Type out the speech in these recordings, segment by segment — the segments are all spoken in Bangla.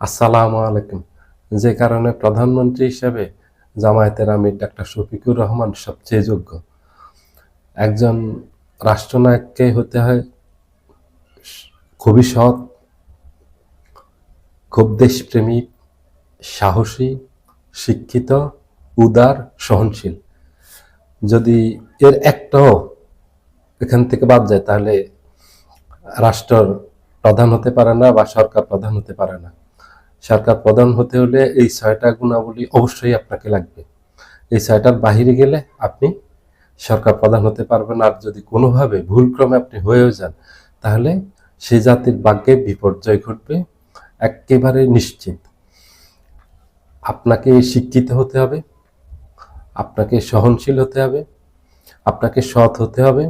আসসালামু আলাইকুম। যে কারণে প্রধানমন্ত্রী হিসেবে জামায়াতের আমির ডাক্তার শফিকুর রহমান সবচেয়ে যোগ্য। একজন রাষ্ট্রনায়ককে হতে হয় খুবই সৎ, খুব দেশপ্রেমিক সাহসী, শিক্ষিত, উদার, সহনশীল। যদি এর একটাও এখান থেকে বাদ যায়, তাহলে রাষ্ট্র প্রধান হতে পারে না বা সরকার প্রধান হতে পারে না। সরকার প্রধান হতে হলে এই ছয়টা গুণাবলী অবশ্যই আপনাকে লাগবে। এই ছয়টার বাহিরে গেলে আপনি সরকার প্রধান হতে পারবেন। আর যদি কোনোভাবে ভুলক্রমে আপনি হয়েও যান, তাহলে সেই জাতির ভাগ্যে বিপর্যয় ঘটবে। একেবারে নিশ্চিত। আপনাকে শিক্ষিত হতে হবে, আপনাকে সহনশীল হতে হবে, আপনাকে সৎ হতে হবে,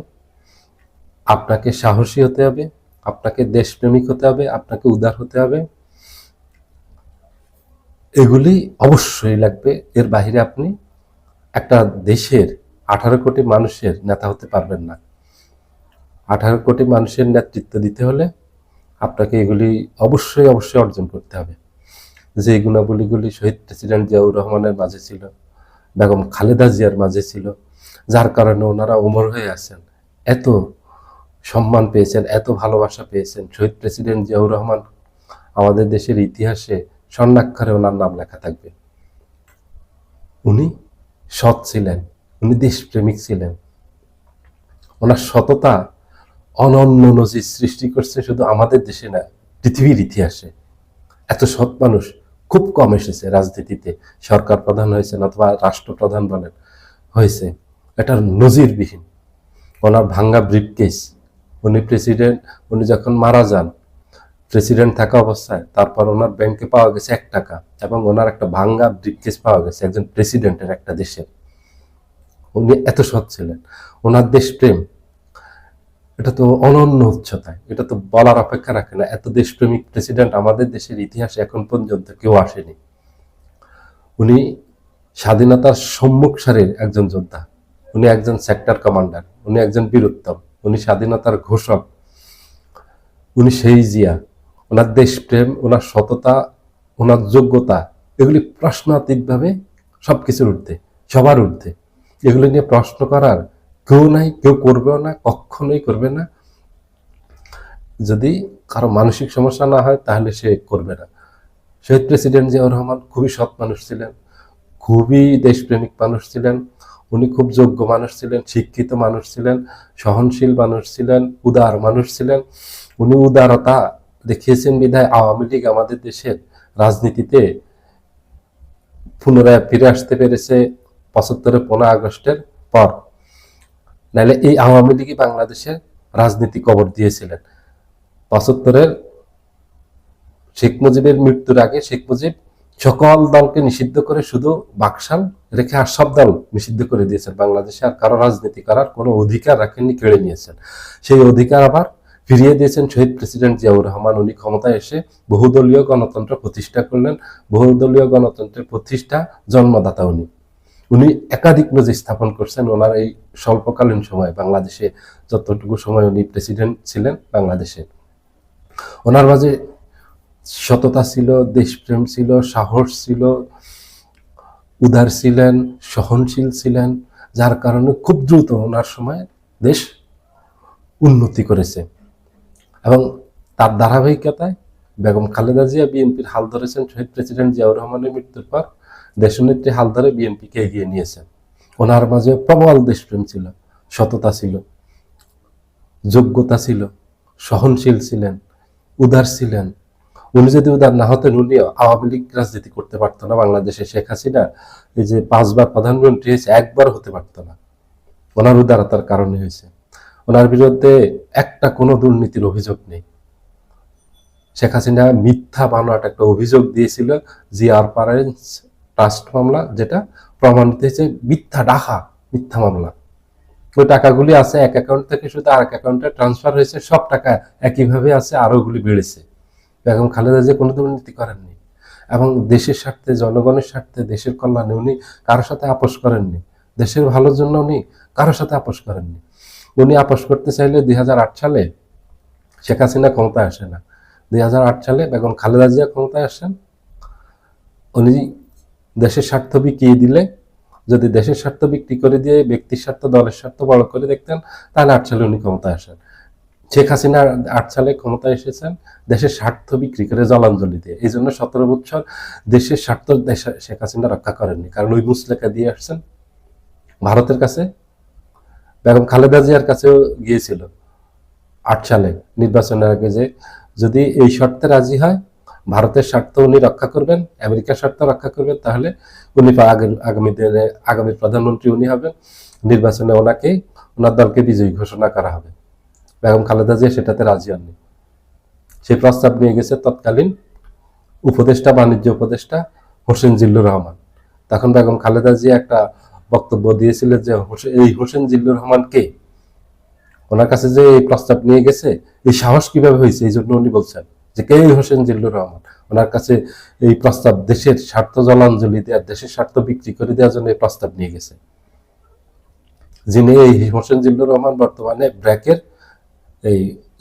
আপনাকে সাহসী হতে হবে, আপনাকে দেশপ্রেমিক হতে হবে, আপনাকে উদার হতে হবে। এগুলি অবশ্যই লাগবে। এর বাইরে আপনি একটা দেশের আঠারো কোটি মানুষের নেতা হতে পারবেন না। আঠারো কোটি মানুষের নেতৃত্ব দিতে হলে আপনাকে এগুলি অবশ্যই অবশ্যই অর্জন করতে হবে। যে গুণাবলীগুলি শহীদ প্রেসিডেন্ট জিয়াউর রহমানের মাঝে ছিল, বেগম খালেদা জিয়ার মাঝে ছিল, যার কারণে ওনারা অমর হয়ে আছেন, এত সম্মান পেয়েছেন, এত ভালোবাসা পেয়েছেন। শহীদ প্রেসিডেন্ট জিয়াউর রহমান আমাদের দেশের ইতিহাসে স্বর্ণাক্ষরে ওনার নাম লেখা থাকবে। উনি সৎ ছিলেন, উনি দেশপ্রেমিক ছিলেন। ওনার সততা অনন্য নজির সৃষ্টি করছে শুধু আমাদের দেশে না, পৃথিবীর ইতিহাসে। এত সৎ মানুষ খুব কম এসেছে রাজনীতিতে। সরকার প্রধান হয়েছেন অথবা রাষ্ট্রপ্রধান বলেন, হয়েছে। এটা নজিরবিহীন। ওনার ভাঙ্গা ব্রিফকেস উনি প্রেসিডেন্ট উনি যখন মারা যান প্রেসিডেন্ট থাকা অবস্থায় তারপর ওনার ব্যাংকে পাওয়া গেছে এক টাকা এবং ওনার একটা ভাঙ্গা ব্রিফকেস পাওয়া গেছে একজন প্রেসিডেন্টের একটা দেশের। উনি এত সৎ ছিলেন। ওনার দেশপ্রেম এটা তো অনন্য উচ্চতায় এটা তো বলার অপেক্ষা রাখে না। এত দেশপ্রেমিক প্রেসিডেন্ট আমাদের দেশের ইতিহাসে এখন পর্যন্ত কেউ আসেনি। উনি স্বাধীনতার সম্মুখ সারির একজন যোদ্ধা। উনি একজন সেক্টর কমান্ডার উনি একজন বীরোত্তম। উনি স্বাধীনতার ঘোষক। উনি সেই জিয়া। ওনার দেশপ্রেম, ওনার সততা, ওনার যোগ্যতা, এগুলি প্রশ্নাতীতভাবে সব কিছুর ঊর্ধ্বে, সবার ঊর্ধ্বে। এগুলি নিয়ে প্রশ্ন করার কেউ নাই, কেউ করবেও না কখনোই করবে না। যদি কারও মানসিক সমস্যা না হয়, তাহলে সে করবে না। শহীদ প্রেসিডেন্ট জিয়াউর রহমান খুবই সৎ মানুষ ছিলেন, খুবই দেশপ্রেমিক মানুষ ছিলেন, উনি খুব যোগ্য মানুষ ছিলেন, শিক্ষিত মানুষ ছিলেন, সহনশীল মানুষ ছিলেন, উদার মানুষ ছিলেন। উনি উদারতা দেখিয়েছেন বিধায় আওয়ামী লীগ আমাদের দেশের রাজনীতিতে পুনরায় ফিরে আসতে পেরেছে পঁচাত্তরের পনেরো আগস্টের পর। নাহলে এই আওয়ামী লীগই বাংলাদেশের রাজনীতি কবর দিয়েছিলেন। পঁচাত্তরের শেখ মুজিবের মৃত্যুর আগে শেখ মুজিব সকল দলকে নিষিদ্ধ করে শুধু বাকশাল রেখে আর সব দল নিষিদ্ধ করে দিয়েছেন। বাংলাদেশে আর কারও রাজনীতি করার কোনো অধিকার রাখেননি, কেড়ে নিয়েছেন। সেই অধিকার আবার ফিরিয়ে দিয়েছেন শহীদ প্রেসিডেন্ট জিয়াউর রহমান। উনি ক্ষমতায় এসে বহুদলীয় গণতন্ত্র প্রতিষ্ঠা করলেন। বহুদলীয় গণতন্ত্রের প্রতিষ্ঠা জন্মদাতা উনি। উনি একাধিক নজির স্থাপন করছেন। ওনার এই স্বল্পকালীন সময় বাংলাদেশে যতটুকু সময় উনি প্রেসিডেন্ট ছিলেন বাংলাদেশে। ওনার মাঝে সততা ছিল, দেশপ্রেম ছিল, সাহস ছিল, উদার ছিলেন, সহনশীল ছিলেন, যার কারণে খুব দ্রুত ওনার সময় দেশ উন্নতি করেছে। এবং তার ধারাবাহিকতায় বেগম খালেদা জিয়া বিএনপির হাল ধরেছেন, শহীদ প্রেসিডেন্ট জিয়াউর রহমানের মৃত্যুর পর দেশনেত্রী হাল ধরে বিএনপিকে এগিয়ে নিয়েছেন। ওনার মাঝে প্রবল দেশপ্রেম ছিল, সততা ছিল, যোগ্যতা ছিল, সহনশীল ছিলেন, উদার ছিলেন। উনি যদি উদার না হতেন, উনিও আওয়ামী লীগ রাজনীতি করতে পারতো না, বাংলাদেশে শেখ হাসিনা, এই যে পাঁচবার প্রধানমন্ত্রী হয়েছে একবার হতে পারতো না। ওনার উদারতার কারণে হয়েছে। ওনার বিরুদ্ধে একটা কোনো দুর্নীতির অভিযোগ নেই। শেখ হাসিনা মিথ্যা বানোয়াট একটা অভিযোগ দিয়েছিল জি আর পারেন্স ট্রাস্ট মামলা যেটা প্রমাণিত হয়েছে মিথ্যা ডাকা মিথ্যা মামলা। ওই টাকাগুলি আছে এক অ্যাকাউন্ট থেকে শুধু আরেক অ্যাকাউন্টে ট্রান্সফার হয়েছে, সব টাকা একইভাবে আছে, আরও ওগুলি বেড়েছে। বেগম খালেদা যে কোনো দুর্নীতি করেননি এবং দেশের স্বার্থে, জনগণের স্বার্থে, দেশের কল্যাণে উনি কারোর সাথে আপোষ করেননি। দেশের ভালোর জন্য উনি কারোর সাথে আপোষ করেননি। উনি আপোষ করতে চাইলে দুই সালে শেখ হাসিনা ক্ষমতা আসে না। দুই সালে বেগম খালেদা জিয়া ক্ষমতায় আসেন। উনি দেশের স্বার্থ বিকিয়ে দিলে, যদি দেশের স্বার্থ বিক্রি করে দিয়ে ব্যক্তির স্বার্থ, দলের স্বার্থ বড় করে দেখতেন, তাহলে আট সালে উনি ক্ষমতায় আসেন। শেখ হাসিনা আট সালে ক্ষমতায় এসেছেন দেশের স্বার্থ বিক্রি করে জলাঞ্জলি দিয়ে। এই জন্য সতেরো বছর দেশের স্বার্থ শেখ হাসিনা রক্ষা করেননি। কারণ ওই মুসলেখা দিয়ে আসছেন ভারতের কাছে। বেগম খালেদা জিয়ার কাছেও গিয়েছিল আট সালে নির্বাচনের আগে যে, যদি এই শর্তে রাজি হয়, ভারতের স্বার্থ উনি রক্ষা করবেন, আমেরিকার স্বার্থ রক্ষা করবেন, তাহলে উনি আগামী দিনে আগামী প্রধানমন্ত্রী উনি হবেন। নির্বাচনে ওনাকে, ওনার দলকে বিজয়ী ঘোষণা করা হবে। বেগম খালেদা জিয়া সেটাতে রাজি হননি। সেই প্রস্তাব নিয়ে গেছে তৎকালীন উপদেষ্টা, বাণিজ্য উপদেষ্টা হোসেন জিল্লুর রহমান। তখন বেগম খালেদা জিয়া একটা বক্তব্য দিয়েছিলেন যে এই হোসেন জিল্লুর রহমান কে? ওনার কাছে যে এই প্রস্তাব নিয়ে গেছে, এই সাহস কীভাবে হয়েছে? এই জন্য উনি বলছেন যে, কে হোসেন জিল্লুর রহমান? ওনার কাছে এই প্রস্তাব দেশের স্বার্থ জলাঞ্জলি দেওয়ার দেশের স্বার্থ বিক্রি করে দেওয়ার জন্য এই প্রস্তাব নিয়ে গেছে। যিনি এই হোসেন জিল্লুর রহমান বর্তমানে ব্র্যাকের এই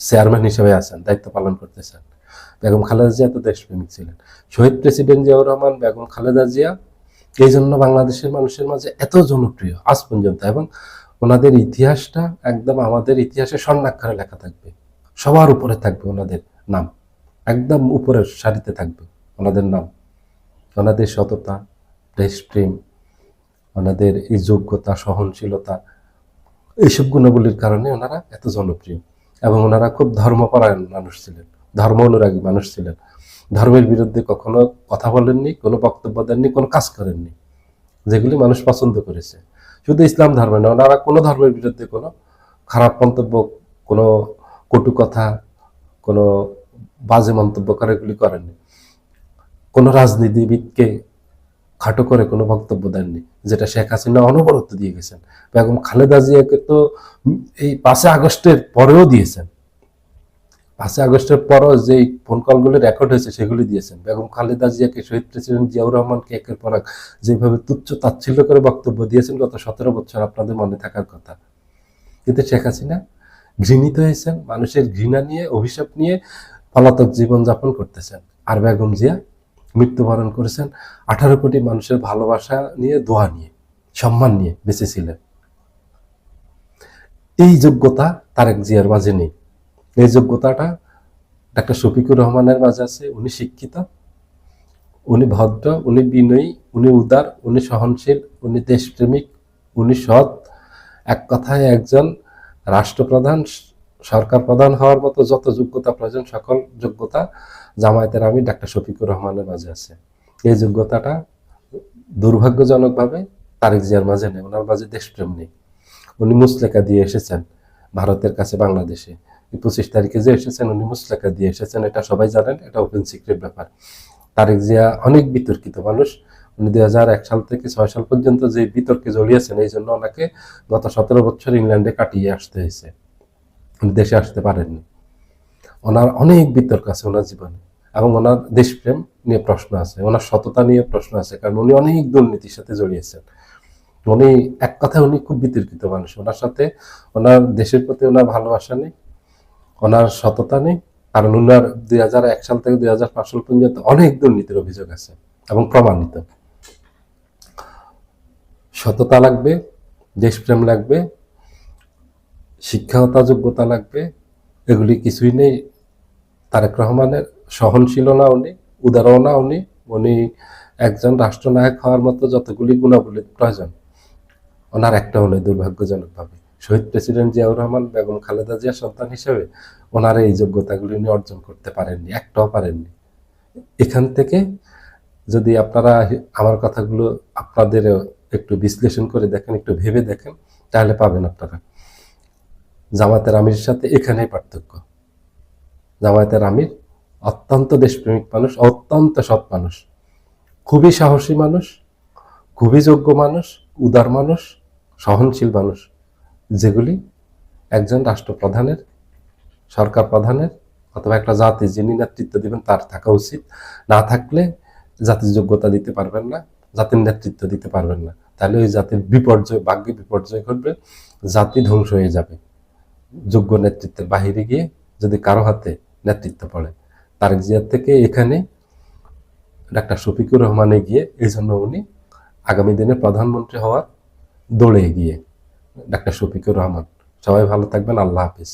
চেয়ারম্যান হিসেবে আছেন, দায়িত্ব পালন করতেছেন। বেগম খালেদা জিয়া তো দেশপ্রেমিক ছিলেন। শহীদ প্রেসিডেন্ট জিয়াউর রহমান, বেগম খালেদা জিয়া এই জন্য বাংলাদেশের মানুষের মাঝে এত জনপ্রিয় আজ পর্যন্ত, এবং ওনাদের ইতিহাসটা একদম আমাদের ইতিহাসে স্বর্ণাক্ষরে লেখা থাকবে। সবার উপরে থাকবে ওনাদের নাম। একদম উপরের সারিতে থাকবে ওনাদের নাম। ওনাদের সততা দেশপ্রেম ওনাদের এই যোগ্যতা, সহনশীলতা, এইসব গুণাবলীর কারণে ওনারা এত জনপ্রিয়। এবং ওনারা খুব ধর্মপরায়ণ মানুষ ছিলেন ধর্ম অনুরাগী মানুষ ছিলেন। ধর্মের বিরুদ্ধে কখনো কথা বলেননি, কোনো বক্তব্য দেননি, কোনো কাজ করেননি, যেগুলি মানুষ পছন্দ করেছে। শুধু ইসলাম ধর্মে না, ওনারা কোনো ধর্মের বিরুদ্ধে কোনো খারাপ মন্তব্য, কোনো কটু কথা, কোনো বাজে মন্তব্য করে এগুলি করেননি। কোনো রাজনীতিবিদকে খাটো করে কোনো বক্তব্য দেননি, যেটা শেখ হাসিনা অনবরত দিয়ে গেছেন। বেগম খালেদা জিয়াকে তো এই পাঁচই আগস্টের পরেও দিয়েছেন। পাঁচই আগস্টের পরও যে ফোন কলগুলি রেকর্ড হয়েছে, সেগুলি দিয়েছেন। বেগম খালেদা জিয়াকে, শহীদ প্রেসিডেন্ট জিয়াউর রহমানকে একের পর এক যেভাবে তুচ্ছ তাচ্ছিল্য করে বক্তব্য দিয়েছেন, গত সতেরো বছর আপনাদের মনে থাকার কথা। কিন্তু শেখ হাসিনা ঘৃণিত হয়েছেন, মানুষের ঘৃণা নিয়ে, অভিশাপ নিয়ে পলাতক জীবনযাপন করতেছেন। আর বেগম জিয়া মৃত্যুবরণ করেছেন আঠারো কোটি মানুষের ভালোবাসা নিয়ে, দোয়া নিয়ে, সম্মান নিয়ে বেঁচে ছিলেন এই যোগ্যতা তারেক জিয়ার মাঝে নেই। এই যোগ্যতাটা ডাক্তার শফিকুর রহমানের মাঝে আছে, উনি শিক্ষিত, উনি ভদ্র, উনি বিনয়ী, উনি উদার, উনি সহনশীল, উনি দেশপ্রেমিক, উনি সৎ, এক কথায় একজন রাষ্ট্রপ্রধান, সরকার প্রধান হওয়ার মতো যত যোগ্যতা প্রয়োজন, সকল যোগ্যতা জামায়াতের আমি ডাক্তার শফিকুর রহমানের মাঝে আছে। এই যোগ্যতাটা দুর্ভাগ্যজনকভাবে তারেক জিয়ার মাঝে নেই, ওনার মাঝে দেশপ্রেম নেই। উনি মুসলেখা দিয়ে এসেছেন, ভারতের কাছে, বাংলাদেশে। পঁচিশ তারিখে যে এসেছেন উনি মুসলেখা দিয়ে এসেছেন, এটা সবাই জানেন, এটা ওপেন সিক্রেট ব্যাপার। তারেক জিয়া অনেক বিতর্কিত মানুষ। উনি দুই হাজার এক সাল থেকে ছয় সাল পর্যন্ত যে বিতর্কে জড়িয়েছেন, এই জন্য ওনাকে গত সতেরো বছর ইংল্যান্ডে কাটিয়ে আসতে হয়েছে। উনি দেশে আসতে পারেননি। ওনার অনেক বিতর্ক আছে ওনার জীবনে এবং ওনার দেশপ্রেম নিয়ে প্রশ্ন আছে, ওনার সততা নিয়ে প্রশ্ন আছে, কারণ উনি অনেক দুর্নীতির সাথে জড়িয়েছেন। উনি, এক কথায় উনি খুব বিতর্কিত মানুষ। ওনার সাথে, ওনার দেশের প্রতি ওনার ভালোবাসা নেই ওনার সততা নেই। কারণ ওনার দুই হাজার এক সাল থেকে দুই হাজার পাঁচ সাল পর্যন্ত অনেক দুর্নীতির অভিযোগ আছে এবং প্রমাণিত। সততা লাগবে, দেশপ্রেম লাগবে, শিক্ষাগত যোগ্যতা লাগবে, এগুলি কিছুই নেই। তারেক রহমানের সহনশীল না উনি উদারও না উনি উনি একজন রাষ্ট্রনায়ক হওয়ার মতো যতগুলি গুণাবলীর প্রয়োজন, ওনার একটাও নেই দুর্ভাগ্যজনকভাবে। শহীদ প্রেসিডেন্ট জিয়াউর রহমান, বেগম খালেদা জিয়া সন্তান হিসেবে ওনার এই যোগ্যতাগুলি নিয়ে অর্জন করতে পারেননি, একটাও পারেননি। এখান থেকে যদি আপনারা আমার কথাগুলো আপনাদের একটু বিশ্লেষণ করে দেখেন, একটু ভেবে দেখেন, তাহলে পাবেন আপনারা। জামাতের আমির সাথে এখানেই পার্থক্য। জামায়াতের আমির অত্যন্ত দেশপ্রেমিক মানুষ, অত্যন্ত সৎ মানুষ, খুবই সাহসী মানুষ, খুবই যোগ্য মানুষ, উদার মানুষ, সহনশীল মানুষ। যেগুলি একজন রাষ্ট্রপ্রধানের, সরকার প্রধানের অথবা একটা জাতি যিনি নেতৃত্ব দিবেন তার থাকা উচিত। না থাকলে জাতির যোগ্যতা দিতে পারবেন না, জাতির নেতৃত্ব দিতে পারবেন না। তাহলে ওই জাতির বিপর্যয়, ভাগ্যে বিপর্যয় ঘটবে, জাতি ধ্বংস হয়ে যাবে। যোগ্য নেতৃত্বের বাহিরে গিয়ে যদি কারও হাতে নেতৃত্ব পড়ে, তারেক জিয়ার থেকে এখানে ডাক্তার শফিকুর রহমানে গিয়ে এই জন্য উনি আগামী দিনে প্রধানমন্ত্রী হওয়ার দৌড়ে গিয়ে ডাক্তার শফিকুর রহমান। সবাই ভালো থাকবেন আল্লাহ হাফিজ।